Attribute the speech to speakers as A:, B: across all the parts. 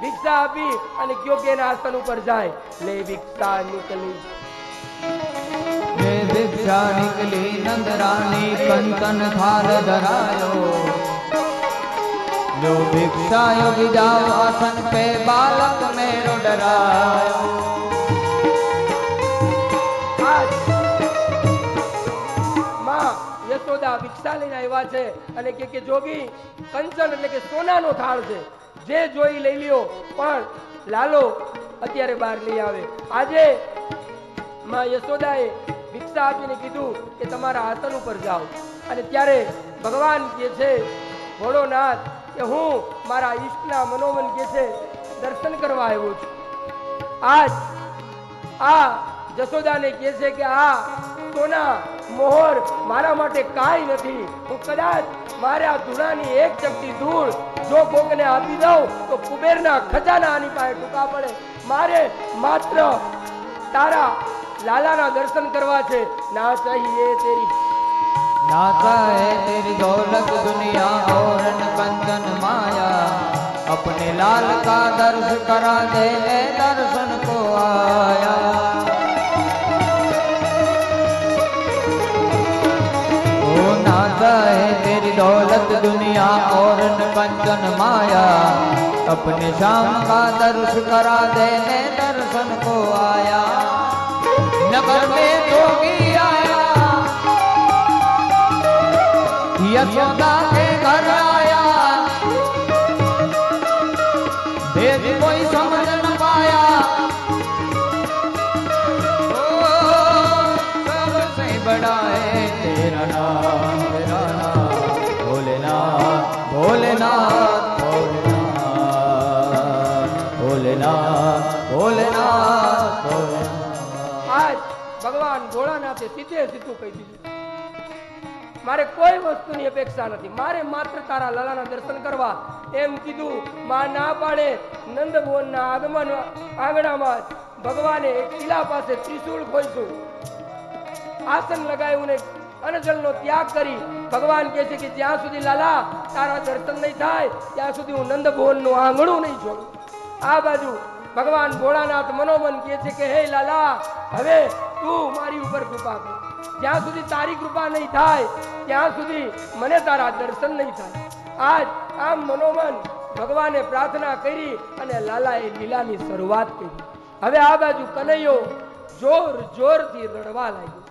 A: ભિક્ષા આપી અને કે આસન ઉપર જાય. લે ભિક્ષા નીકળી.
B: ભિક્ષા નીકળી નંદરાની કંતન થાલ ધરાયો. જો ભિક્ષા યોગી જાઓ આસન પે બાલક મેરો ડરાયો.
A: માં યશોદા ભિક્ષા લઈને આવ્યા છે અને કે કે જોગી કંચન એટલે કે સોનાનો થાળ છે. જે જોઈ લઈ લ્યો, પણ લાલો અત્યારે બહાર લઈ આવે. આજે માં યશોદાએ ભિક્ષા આપીને કીધું કે તમારા આસન ઉપર જાઓ. અને ત્યારે ભગવાન કે છે, ભોળોનાથ, કે હું મારા ઈષ્ટના મનોમન કે છે, દર્શન કરવા આવ્યો છું. આજ આ જશોદાને કહે છે કે આ સોના મોહર મારા માટે કાંઈ નથી હું કદાચ મારે આ ધૂળાની એક ચપટી ધૂળ જો કોકને આપી દઉં તો કુબેરના ખજાના આની પાસે ટૂંકા પડે મારે માત્ર તારા લાલાના દર્શન કરવા છે ના ચાહીએ તેરી
B: नाता है तेरी दौलत दुनिया और न कंचन माया अपने लाल का दर्श करा दे मैं दर्शन को आया नाता है तेरी दौलत दुनिया और कंचन माया। अपने श्याम का दर्श करा दे दर्शन को आया। नगर में जोगी आया। यशोदा के घर आया। कोई समझ
A: ભગવાન ભોળાનાથે સીધે સીધું કહી દીધું. મારે કોઈ વસ્તુની અપેક્ષા નથી. મારે માત્ર તારા લાલાના દર્શન કરવા એમ કીધું, માં ના પાડે નંદભુવનના આગમન આંગણામાં ભગવાને કિલ્લા પાસે ત્રિશૂળ ખોલ્યું આસન લગાવ્યું ને અનજલનો ત્યાગ કરી ભગવાન કહે છે કે જ્યાં સુધી લાલા તારા દર્શન નહીં થાય, ત્યાં સુધી હું નંદભુવનનું આંગણું નહીં છોડું આ બાજુ ભગવાન ભોળાનાથ મનોમન કહે છે કે, હે લાલા, હવે તું મારી ઉપર કૃપા કર. જ્યાં સુધી તારી કૃપા નહીં થાય, ત્યાં સુધી મને તારા દર્શન નહીં થાય. આજ આમ મનોમન ભગવાને પ્રાર્થના કરી અને લાલાએ લીલાની શરૂઆત કરી. હવે આ બાજુ કનૈયો જોર જોરથી રડવા લાગ્યો.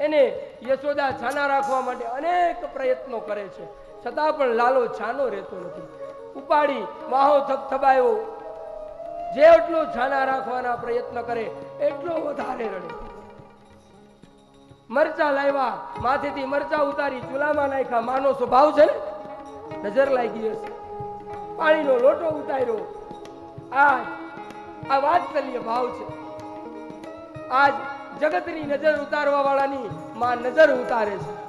A: એને યશોદા છાના રાખવા માટે અનેક પ્રયત્નો કરે છે. છતાં પણ લાલો છાનો રહેતો નથી. ઉપાડી માહો થપથપાયો. જેટલો છાના રાખવાના પ્રયત્ન કરે, એટલો વધારે રડે. મરચા લાવ્યા, માથેથી મરચા ઉતારી, ચૂલામાં નાખ્યા. માનો સ્વભાવ છે ને? નજર લાગી હશે. પાણીનો લોટો ઉતાર્યો. આ આ વાત્સલ્ય ભાવ છે. આજ જગતની નજર ઉતારવા વાળાની માં નજર ઉતારે છે.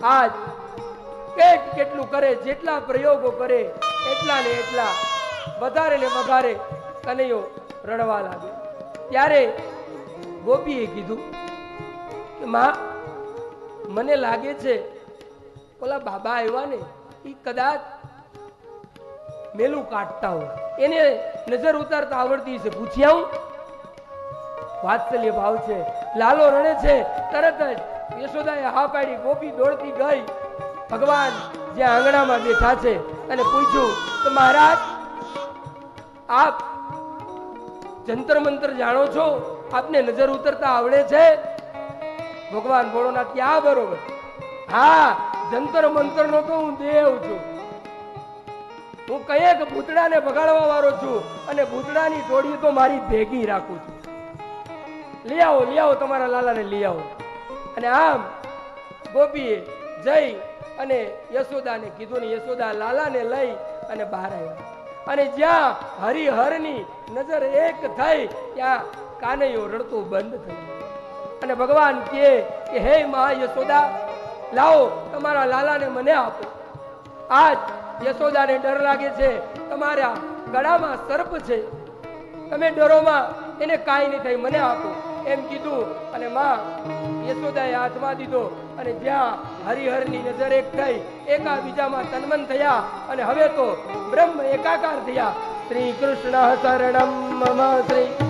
A: આજ કેટ કેટલું કરે, જેટલા પ્રયોગો કરે, એટલા ને એટલા, વધારે ને વધારે કનૈયો રડવા લાગ્યો. ત્યારે ગોપીએ કીધું કે, માં, મને લાગે છે ઓલા બાબા આવ્યા ને એ કદાચ મેલું કાઢતા હોય. એને નજર ઉતારતા આવડતી છે પૂછી આવું. વાત્સલ્ય ભાવ છે. લાલો રણે છે. તરત જ યશોદાએ હા પાડી ગોપી દોડતી ગઈ. ભગવાન જે આંગણામાં બેઠા છે અને પૂછ્યું તો મહારાજ, આપ જંતર મંતર જાણો છો? આપને નજર ઉતરતા આવડે છે? ભગવાન ભોળોનાથ આ બરોબર. હા જંતર મંતર નો તો હું દેવ છું. હું કયેક ભૂતડાને બગાડવા વાળો છું અને ભૂતડાની જોડી તો મારી ભેગી રાખું છું. લઈ આવો લઈ આવો તમારા લાલાને લઈ આવો. અને આમ, ગોપીએ જઈ અને યશોદાને કીધું ને યશોદા લાલાને લઈ અને બહાર આવ્યા. અને જ્યાં હરિહરની નજર એક થઈ, ત્યાં કાનૈયો રડતો બંધ થયો અને ભગવાન કહે કે, હે મહા યશોદા, લાવો, તમારા લાલાને મને આપો. આજ યશોદાને ડર લાગે છે. તમારા ગળામાં સર્પ છે. તમે ડરોમાં એને કાંઈ નહીં થાય, મને આપો. એમ કીધું અને માં યશોદાએ હાથમાં દીધો અને જ્યાં હરિહરની નજર એક થઈ એકા બીજામાં તન્મન થયા અને હવે તો બ્રહ્મ એકાકાર થયા. શ્રી કૃષ્ણ શરણમ મમ શ્રી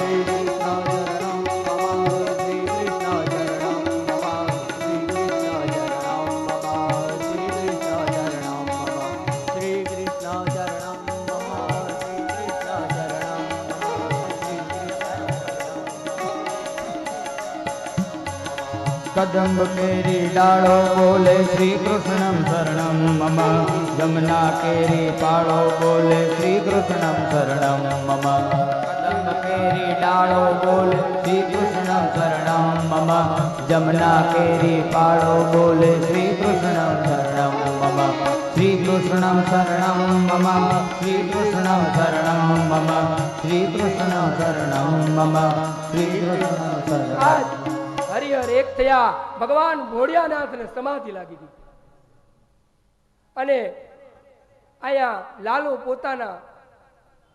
B: કદંબ કેરી ડાળો બોલે શ્રી કૃષ્ણમ શરણમ મમ જમના કેરી પાળો બોલે શ્રી કૃષ્ણમ શરણમ મમ કદંબ કેરી ડાળો બોલે શ્રી કૃષ્ણમ શરણમ મમ જમના કેરી પાળો બોલે શ્રી કૃષ્ણમ શરણમ મમ શ્રી કૃષ્ણમ શરણમ મમ શ્રી કૃષ્ણમ શરણમ મમ શ્રી કૃષ્ણમ શરણમ
A: હરિહર એક થયા ભગવાન ભોળિયાનાથને સમાધિ લાગી દીધી અને અહીંયા લાલુ પોતાના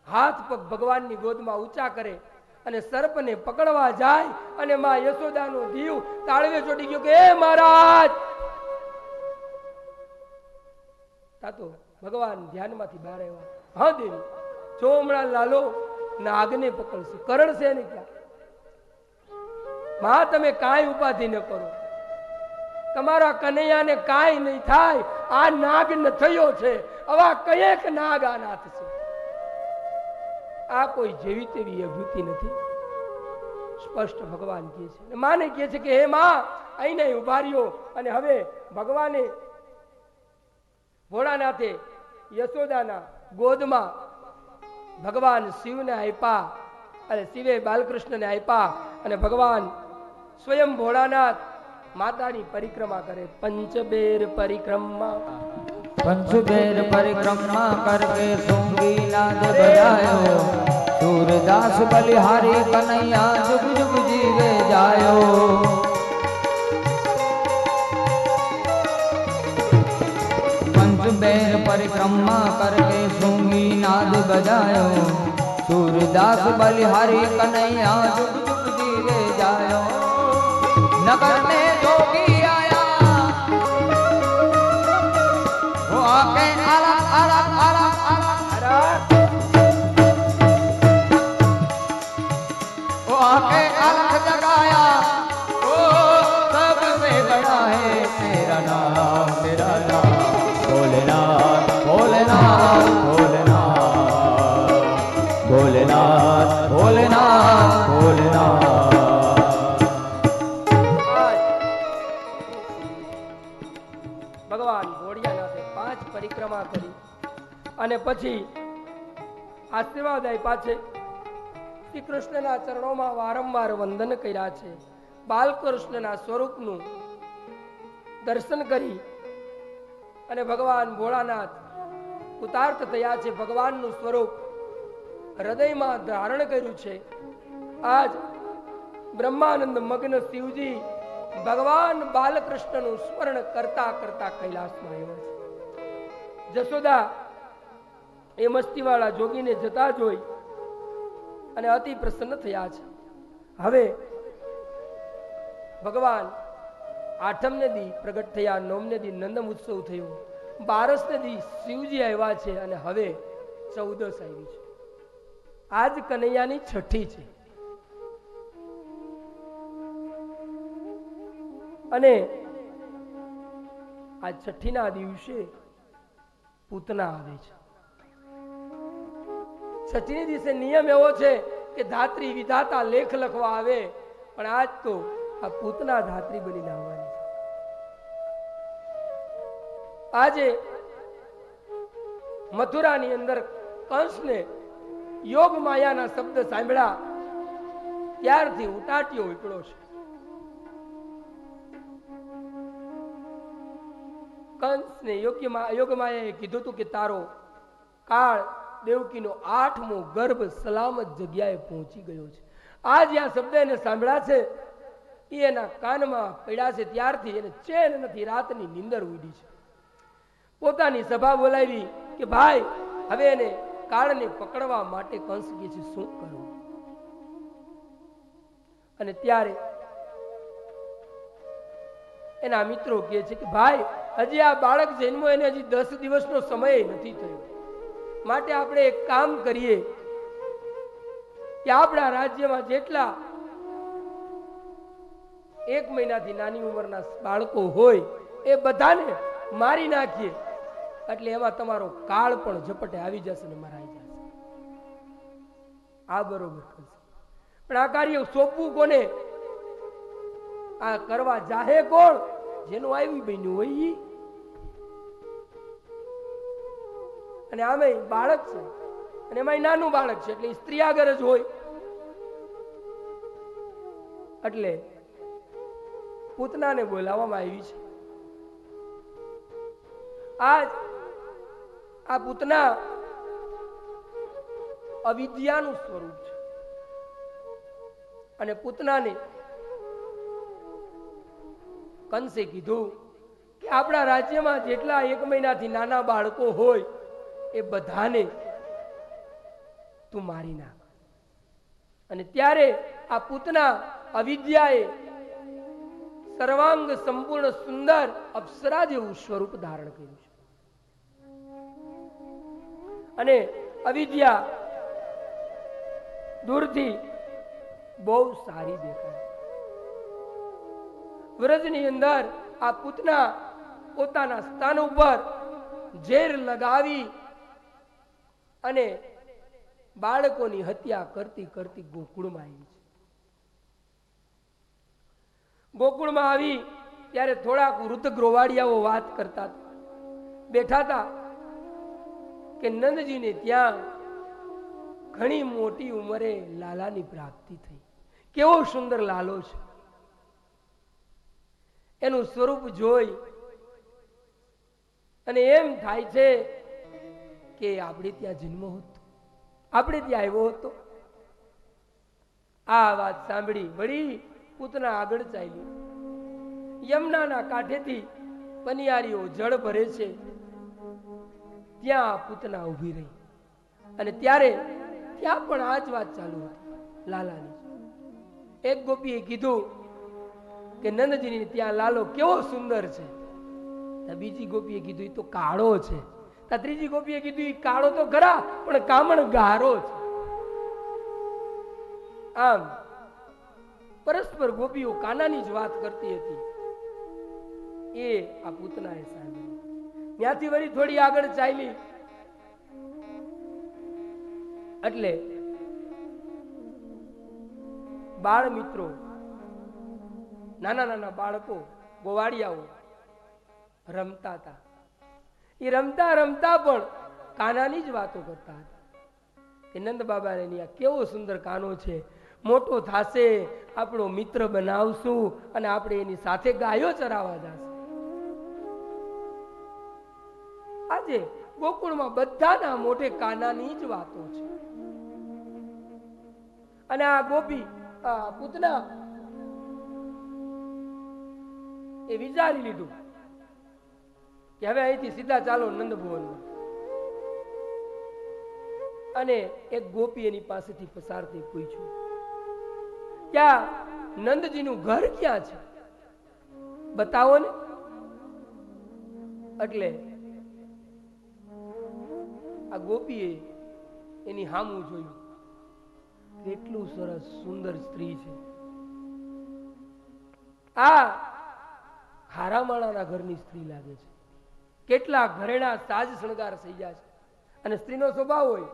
A: હાથ પગ ભગવાનની ગોદમાં ઊંચા કરે અને સર્પને પકડવા જાય અને માં યશોદાનો દીવ તાળવે ચોટી ગયો કે, એ મહારાજ! તાતો ભગવાન ધ્યાનમાંથી બહાર આવ્યા. હા દેવી, જો હમણાં લાલો નાગને પકડશે. કરણશે ને ક્યાં? માં, તમે કાંઈ ઉપાધિ ન કરો. તમારા કનૈયાને કાંઈ નહીં થાય. આ નાગ ન થયો છે. આવા કયેક નાગ આ નાથ છે. આ કોઈ જેવી તેવી અભૂતિ નથી. સ્પષ્ટ ભગવાન કહે છે. માને કહે છે કે, હે માં અહીં નહીં ઊભા રહ્યો. અને હવે ભગવાને ભોળાનાથે યશોદાના ગોદમાં ભગવાન શિવને આપ્યા અને શિવે બાલકૃષ્ણને આપ્યા અને ભગવાન સ્વયં ભોળાનાથ માતાની પરિક્રમા કરે પંચબેર પરિક્રમા
B: पंचबेर परिक्रमा करके सोंगी नाद बजायो सूरदास बलिहारी कन्हैया जुग जुग जीवे जायो पंचबेर परिक्रमा करके सोंगी नाद बजायो सूरदास बलिहारी कन्हैया जुग जुग जीवे जायो
A: ಸಾಗರ ભગવાન ભોળિયાનાથે પાંચ પરિક્રમા કરી અને પછી આશીર્વાદ આપ્યા છે. શ્રી કૃષ્ણના ચરણોમાં વારંવાર વંદન કર્યા છે. બાલકૃષ્ણના સ્વરૂપનું દર્શન કરી અને ભગવાન ભોળાનાથ ઉતાર્થ થયા છે. ભગવાનનું સ્વરૂપ હૃદયમાં ધારણ કર્યું છે. આજ બ્રહ્માનંદ મગ્ન શિવજી ભગવાન બાલકૃષ્ણનું સ્મરણ કરતા કરતા કૈલાસમાં આવ્યા છે. જશોદા એ મસ્તીવાળા જોગીને જતા જોઈ અને અતિ પ્રસન્ન થયા છે. હવે ભગવાન આઠમને દી પ્રગટ થયા, નવમને દી નંદમ ઉત્સવ થયો. બારસને દી શિવજી આવ્યા છે અને હવે ચૌદસ આવી છે. આજ કનૈયાની છઠ્ઠી છે. અને આ છઠ્ઠીના દિવસે પૂતના આવે છે. છઠ્ઠી દિવસે નિયમ એવો છે કે ધાત્રી વિધાતા લેખ લખવા આવે, પણ આજ તો આ પૂતના ધાત્રી બનીને આવવાની છે. આજે મથુરાની અંદર કંસને યોગ માયાના શબ્દ સાંભળ્યા, ત્યારથી ઉટાટીઓ ઉપડ્યો છે. કંસને યોગ્યમાં યોગમાયાએ કીધું હતું કે તારો કાળ દેવકીનો આઠમો ગર્ભ સલામત જગ્યાએ પહોંચી ગયો છે. આ જ્યાં શબ્દ એને સાંભળ્યા છે, એ એના કાનમાં પડ્યા છે, ત્યારથી એને ચેન નથી, રાતની નીંદર ઉડી છે. પોતાની સભા બોલાવી કે ભાઈ, હવે એને કાળને પકડવા માટે કંસ કે છે, શું કરવું અને ત્યારે એના મિત્રો કહે છે કે ભાઈ હજી આ બાળક જન્મો એને હજી દસ દિવસનો સમય નથી થયો. માટે આપણે એક કામ કરીએ કે આપણા રાજ્યમાં જેટલા એક મહિનાથી નાની ઉંમરના બાળકો હોય, એ બધાને મારી નાખીએ. એટલે એમાં તમારો કાળ પણ ઝપટે આવી જશે ને મરાઈ જશે. આ બરોબર થશે પણ આ કાર્ય સોંપવું કોને? આ કરવા જાહે કોણ? જેનું આવ્યું બન્યું હોય અને આમે બાળક છે. અને એમાં નાનું બાળક છે, એટલે સ્ત્રી આગળ જ હોય. એટલે પૂતનાને બોલાવવામાં આવી છે. આજ આ પૂતના અવિદ્યાનું સ્વરૂપ છે. અને પૂતનાને કંસે કીધું કે આપણા રાજ્યમાં જેટલા એક મહિનાથી નાના બાળકો હોય, એ બધાને તું મારી નાખ. અને ત્યારે આ પૂતના અવિદ્યાએ સર્વાંગ સંપૂર્ણ સુંદર અપ્સરા જેવું સ્વરૂપ ધારણ કર્યું છે. અને અવિદ્યા દૂરથી બહુ સારી દેખાય વ્રજની અંદર આ પૂતના પોતાના સ્થાન ઉપર ઝેર લગાવી અને બાળકોની હત્યા કરતી કરતી ગોકુળમાં આવી છે ગોકુળમાં આવી ત્યારે થોડાક વૃદ્ધ ગ્રોવાડિયાઓ વાત કરતા. બેઠા હતા કે નંદજીને ત્યાં ઘણી મોટી ઉંમરે લાલાની પ્રાપ્તિ થઈ કેવો સુંદર લાલો છે એનું સ્વરૂપ જોઈ. અને એમ થાય છે કે આપણે ત્યાં જન્મ હતો. આપણે ત્યાં આવ્યો હતો. આ વાત સાંભળી વળી પૂતના આગળ ચાલી યમુનાના કાંઠેથી પનિયારીઓ જળ ભરે છે. ત્યાં પૂતના ઊભી રહી. અને ત્યારે ત્યાં પણ આ જ વાત ચાલુ હતી. લાલાની. એક ગોપીએ કીધું કે નંદજીની ત્યાં લાલો કેવો સુંદર છે. બીજી ગોપીએ કીધું તો કાળો છે. તો ત્રીજી ગોપીએ કીધું કાળો તો ખરા, પણ કામણ ગારો છે. આમ, પરસ્પર ગોપીઓ કાનાની જ વાત કરતી હતી. એ આ પૂતનાએ સાંભળી ત્યાંથી વળી થોડી આગળ ચાલી એટલે બાળ મિત્રો નાના નાના બાળકો ગોવાળિયાઓ રમતા હતા. એ રમતા રમતા પણ કાનાની જ વાતો કરતા હતા. કે નંદ બાબાને ત્યાં કેવો સુંદર કાનો છે, મોટો થાશે, આપણો મિત્ર બનાવશું અને આપણે એની સાથે ગાયો ચરાવવા જશે. આજે ગોકુળમાં બધાના મોઢે કાનાની જ વાતો છે. અને આ ગોપી પૂતના એ વિચારી લીધું કે હવે અહીંથી સીધા ચાલો નંદભુવનમાં. અને એક ગોપી એની પાસેથી પસાર પૂછ્યું, ક્યાં નંદજીનું ઘર ક્યાં છે? બતાવો ને. એટલે આ ગોપીએ એની હામું જોયું, કેટલું સરસ સુંદર સ્ત્રી છે. આ હારામાળાના ઘરની સ્ત્રી લાગે છે. કેટલા ઘરેણા સાજ શણગાર થઈ જાય છે. અને સ્ત્રીનો સ્વભાવ હોય,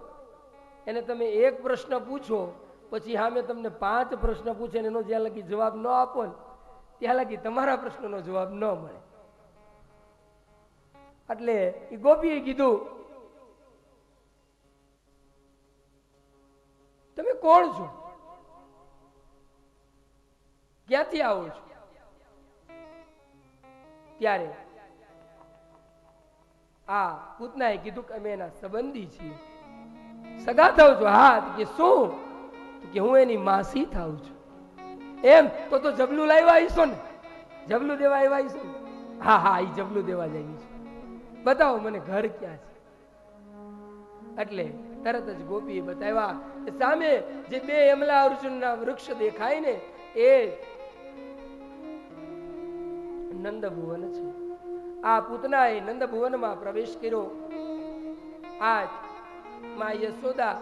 A: એને તમે એક પ્રશ્ન પૂછો, પછી સામે તમને પાંચ પ્રશ્ન પૂછે એનો જ્યાં લગી જવાબ ન આપો ને, ત્યાં લગી તમારા પ્રશ્નનો જવાબ ન મળે. એટલે એ ગોપીએ કીધું, તમે કોણ છો? ક્યાંથી આવો છો? ત્યારે આ પૂતનાએ કીધું કે અમે એના સંબંધી છીએ. સગા થાવ છો? હા કે શું? કે હું એની માસી થાવ છું. એમ? તો તો જબલું લાવ્યા આવીશો ને? જબલું દેવા આવ્યા આવીશો હા હા એ જબલું દેવા જ આવી છે. બતાવો મને ઘર ક્યાં છે? એટલે તરત જ ગોપીએ બતાવ્યા સામે જે બે અમલા અર્જુનના વૃક્ષ દેખાય ને, એ નંદભુવન છે. આ પૂતનાએ નંદભુવનમાં પ્રવેશ કર્યો. આજમાં યશોદા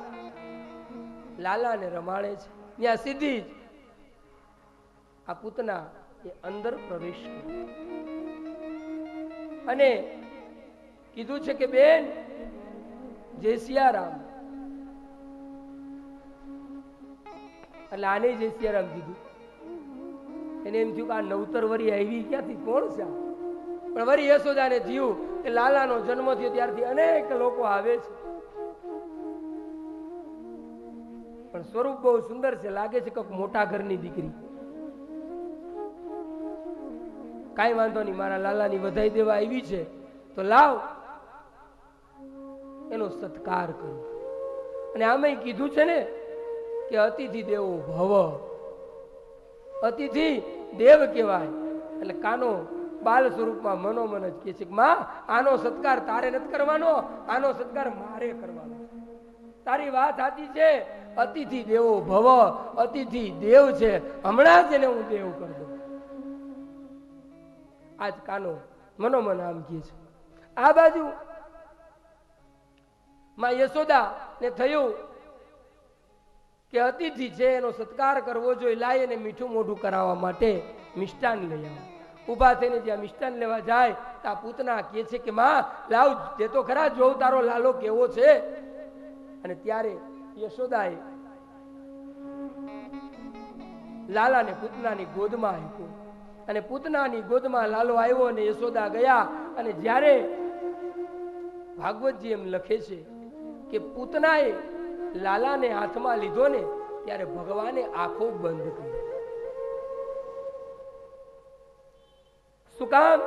A: લાલાને રમાડે છે. ત્યાં સીધી જ આ પૂતના એ અંદર પ્રવેશ કર્યો. અને કીધું છે કે, બેન, જય સિયારામ. એટલે આને જય સિયારામ કીધું. એને એમ થયું કે આ નવતર વરી આવી ક્યાંથી? કોણ છે પણ વરી યશોદાને જીવ કે લાલાનો જન્મ થયો ત્યારથી અનેક લોકો આવે છે. પણ સ્વરૂપ બહુ સુંદર છે, લાગે છે કે મોટા ઘરની દીકરી. કાંઈ વાંધો નહીં, મારા લાલાની વધાઈ દેવા આવી છે. તો લાવ, એનો સત્કાર કરો. અને આમે કીધું છે ને કે અતિથિ દેવો ભવ. અતિથિ દેવ કહેવાય. એટલે કાનો બાલ સ્વરૂપમાં મનોમન જ કહે છે માં, આનો સત્કાર તારે નથી કરવાનો, આનો સત્કાર મારે કરવાનો તારી વાત સાચી છે. અતિથિ દેવો ભવ, અતિથિ દેવ છે. હમણાં જ એને હું દેવ કરી દઉં. આજ કાનો મનોમન આમ કહે છે. આ બાજુ માં યશોદા ને થયું કે અતિથિ છે, એનો સત્કાર કરવો જોઈએ, લાય અને મીઠું મોઢું કરાવવા માટે મિષ્ટાન લઈ આવે. ઊભા થઈને જ્યાં મિષ્ટાન લેવા જાય ત્યાં પૂતના કહે છે કે, માં, લાવ જે તો ખરા જોઉં તારો લાલો કેવો છે. અને ત્યારે યશોદાએ લાલાને પૂતનાની ગોદમાં આપ્યો. અને પૂતનાની ગોદમાં લાલો આવ્યો અને યશોદા ગયા. અને જ્યારે ભાગવતજી એમ લખે છે કે પૂતનાએ લાલાને હાથમાં લીધો ને, ત્યારે ભગવાને આંખો બંધ કરી. શું કામ?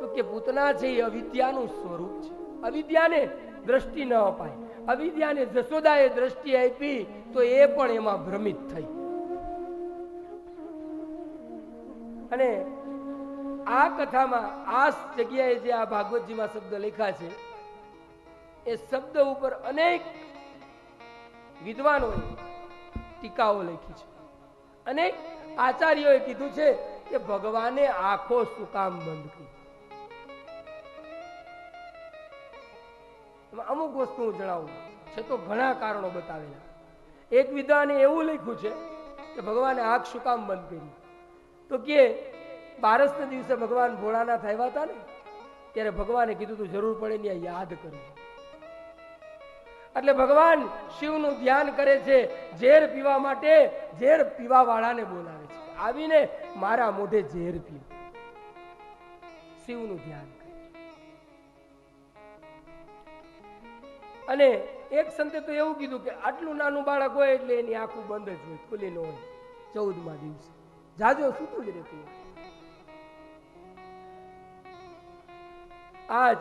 A: તો કે પૂતના છે એ અવિદ્યાનું સ્વરૂપ છે, અવિદ્યાને દ્રષ્ટિ ન અપાય. અવિદ્યાને જસોદાએ દ્રષ્ટિ આપી, તો એ પણ એમાં ભ્રમિત થઈ. અને આ કથામાં, આ જગ્યાએ જે આ ભાગવતજીમાં શબ્દ લખ્યા છે, એ શબ્દ ઉપર અનેક વિદ્વાનોએ ટીકાઓ લખી છે. અને આચાર્યોએ કીધું છે કે ભગવાને આંખો શું બંધ કરી અમુક વસ્તુ હું જણાવું. છે તો ઘણા કારણો બતાવેલા. એક વિદ્વાને એવું લખ્યું છે કે ભગવાને આંખ શું કામ બંધ કરી તો કે બારસના દિવસે ભગવાન ભોળાનાથ આવ્યા હતા ને, ત્યારે ભગવાને કીધું તું જરૂર પડે ને યાદ કરવું એટલે ભગવાન શિવનું ધ્યાન કરે છે, ઝેર પીવા માટે, ઝેર પીવા વાળાને બોલાવે છે. આવીને મારા મોઢે ઝેર પીવું શિવનું ધ્યાન અને એક સંતે તો એવું કીધું કે આટલું નાનું બાળક હોય એટલે એની આંખું બંધ જ હોય ખુલી ન હોય. ચૌદમા દિવસે. જાજો સૂતું જ રહેતું આજ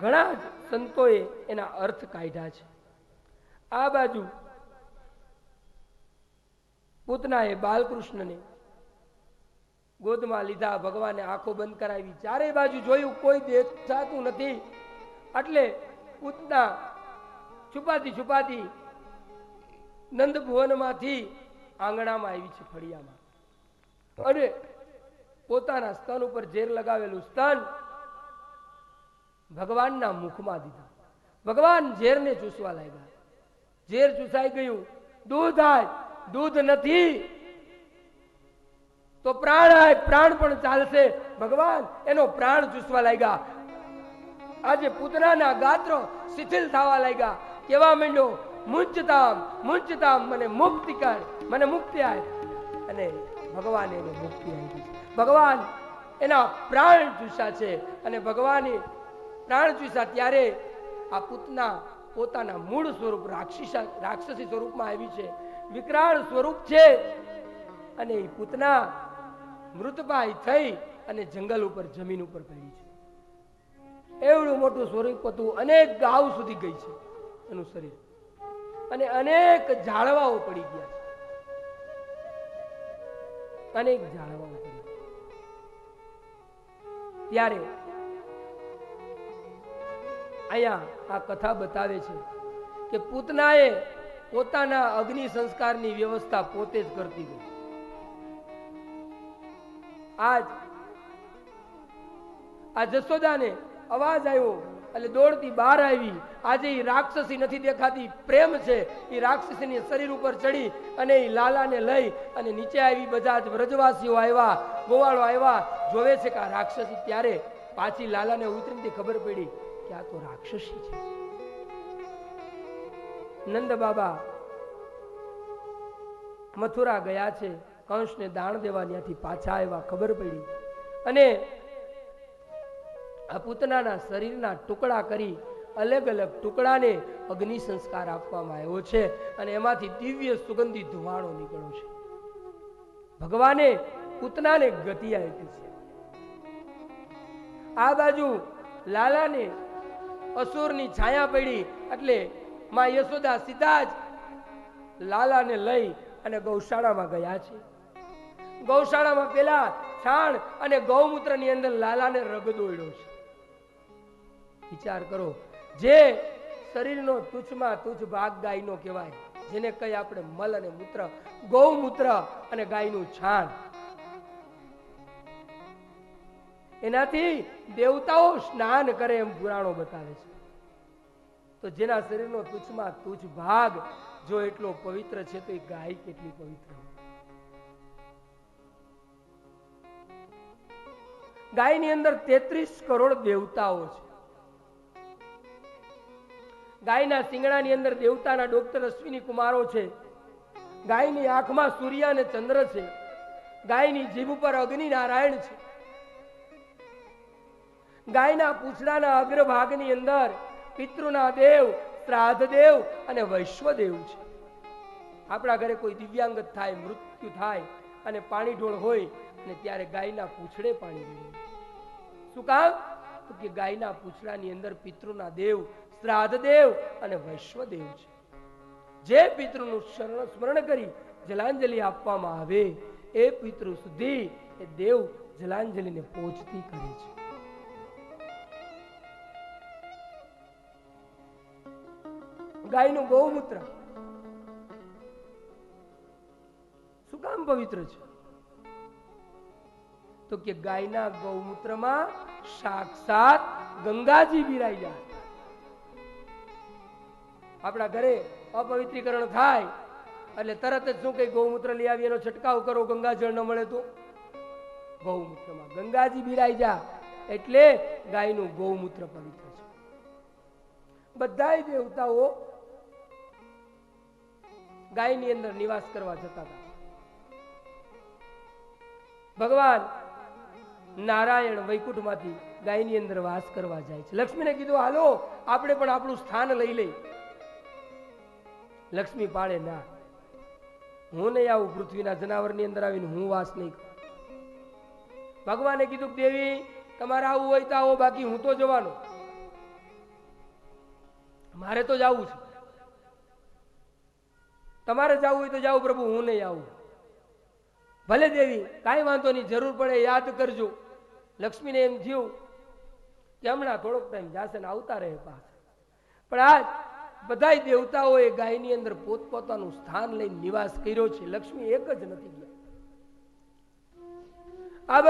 A: ઘણા જ સંતોએ એના અર્થ કાઢ્યા છે. આ બાજુ પૂતનાએ બાલકૃષ્ણને ગોદમાં લીધા, ભગવાને આંખો બંધ કરાવી. ચારે બાજુ જોયું, કોઈ દેખાતું નથી. એટલે પૂતના છુપાતી છુપાતી નંદભુવનમાંથી આંગણામાં આવી છે ફળિયામાં. અને પોતાના સ્તન ઉપર ઝેર લગાવેલું સ્તન ભગવાનના મુખમાં દીધા. ભગવાન ઝેરને ચૂસવા લાગ્યા. ઝેર ચૂસાઈ ગયું. દૂધ આય, દૂધ નથી. તો પ્રાણ આય, પ્રાણ પણ ચાલશે. ભગવાન, એનો પ્રાણ ચૂસવા લાગ્યા. આજે પૂતનાના ગાત્રો શિથિલ થવા લાગ્યા. કેવા માંડ્યો? મુંચતામ મુંચતામ મને મુક્તિ કર, મને મુક્તિ આય. અને ભગવાન એને મુક્તિ આપી ભગવાન એના પ્રાણ ચૂસા છે. અને ભગવાને પ્રાણ ચૂસા ત્યારે આ પૂતના પોતાના મૂળ સ્વરૂપ રાક્ષસી રાક્ષસી સ્વરૂપમાં આવી છે. વિકરાળ સ્વરૂપ છે. અને એ પૂતના મૃતપાય થઈ અને જંગલ ઉપર, જમીન ઉપર પડી છે. એવડું મોટું સ્વરૂપ હતું. અનેક ગાવ સુધી ગઈ છે એનું શરીર. અને અનેક ઝાડવાઓ પડી ગયા છે. અનેક જાળવવું પડી ત્યારે અહીંયા આ કથા બતાવે છે કે પૂતનાએ પોતાના અગ્નિ સંસ્કારની વ્યવસ્થા પોતે જ કરતી હતી આજ આ જસોદાને અવાજ આવ્યો એટલે દોડતી બહાર આવી. આજે એ રાક્ષસી નથી દેખાતી, પ્રેમ છે. એ રાક્ષસીની શરીર ઉપર ચડી અને એ લાલાને લઈ અને નીચે આવી બધા જ વ્રજવાસીઓ આવ્યા, ગોવાળો આવ્યા, જોવે છે કે આ રાક્ષસી ત્યારે પાછી લાલાને ઉતરીને ખબર પડી. કે આ તો રાક્ષસી છે. નંદ બાબા મથુરા ગયા છે, કંસને દાણ દેવા ત્યાંથી પાછા આવ્યા, ખબર પડી. અને આ પૂતનાના શરીરના ટુકડા કરી અલગ અલગ ટુકડાને અગ્નિ સંસ્કાર આપવામાં આવ્યો છે અને એમાંથી દિવ્ય સુગંધી ધુમાડો નીકળ્યો છે. ભગવાને પૂતનાને ગતિ આપી છે. આ બાજુ લાલાને અસુરની છાયા પડી. એટલે માં યશોદા સીધા જ લાલાને લઈ અને ગૌશાળામાં ગયા છે. ગૌશાળામાં પેલા છાણ અને ગૌમૂત્રની અંદર લાલાને રગદોડ્યો છે. વિચાર કરો, જે શરીરનો તુચ્છમાં તુચ્છ ભાગ ગાયનો કહેવાય, જેને કઈ આપણે મલ અને મૂત્ર, ગૌમૂત્ર અને ગાયનું છાણ. એનાથી દેવતાઓ સ્નાન કરે એમ પુરાણો બતાવે છે. તો જેના શરીરનો તુચ્છમાં તુચ્છ ભાગ જો એટલો પવિત્ર છે તો એ ગાય કેટલી પવિત્ર ગાયની અંદર તેત્રીસ કરોડ દેવતાઓ છે. ગાયના શિંગડાની અંદર દેવતાના ડોક્ટર અશ્વિની કુમારો છે. ગાયની આંખમાં સૂર્ય અને ચંદ્ર છે. ગાયની જીભ ઉપર અગ્નિ નારાયણ છે. ગાયના પૂછડાના અગ્રભાગની અંદર પિતૃના દેવ શ્રાદ્ધ દેવ અને વૈશ્વદેવ છે. આપણા ઘરે કોઈ દિવ્યાંગત થાય, મૃત્યુ થાય અને પાણી ઢોળ હોય અને ત્યારે ગાયના પૂછડે પાણી ઢોળે. શું કામ? તો કે ગાયના પૂછડાની અંદર પિતૃના દેવ શ્રાદ્ધ દેવ અને વૈશ્વદેવ છે. જે પિતૃનું શરણ સ્મરણ કરી જલાંજલિ આપવામાં આવે, એ પિતૃ સુધી એ દેવ જલાંજલિને પહોંચતી કરે છે. ગાયનું ગૌમૂત્ર. શું કામ પવિત્ર છે? તો કે ગાયના ગૌમૂત્રમાં સાક્ષાત ગંગાજી બિરાયા આપણા ઘરે અપવિત્રીકરણ થાય, એટલે તરત જ શું કઈ ગૌમૂત્ર લઈ આવી એનો છંટકાવ કરો, ગંગાજળ ન મળે તો? ગૌમૂત્રમાં ગંગાજી બિરાઈ જા એટલે ગાયનું ગૌમૂત્ર પવિત્ર છે. બધાય દેવતાઓ ગાયની અંદર નિવાસ કરવા જતા હતા. ભગવાન નારાયણ વૈકુંઠમાંથી ગાયની અંદર વાસ કરવા જાય છે. લક્ષ્મીને કીધું, હાલો, આપણે પણ આપણું સ્થાન લઈ લઈ. લક્ષ્મી પાડે ના, હું નહીં આવું પૃથ્વીના જનાવરની અંદર આવીને હું વાસ નહીં ભગવાને કીધું, દેવી, તમારે આવું હોય તો આવો, બાકી હું તો જવાનો. મારે તો જવું છે. તમારે જવું હોય તો જાઓ પ્રભુ, હું નહીં આવું. ભલે દેવી, કાંઈ વાંધો નહીં, જરૂર પડે યાદ કરજો. લક્ષ્મીને એમ થયું કે હમણાં થોડોક ટાઈમ જાશે ને આવતા રહે પાછા. પણ આજ બધાય દેવતાઓએ ગાયની અંદર પોતપોતાનું સ્થાન લઈને નિવાસ કર્યો છે. લક્ષ્મી એક જ નથી ગયા. આ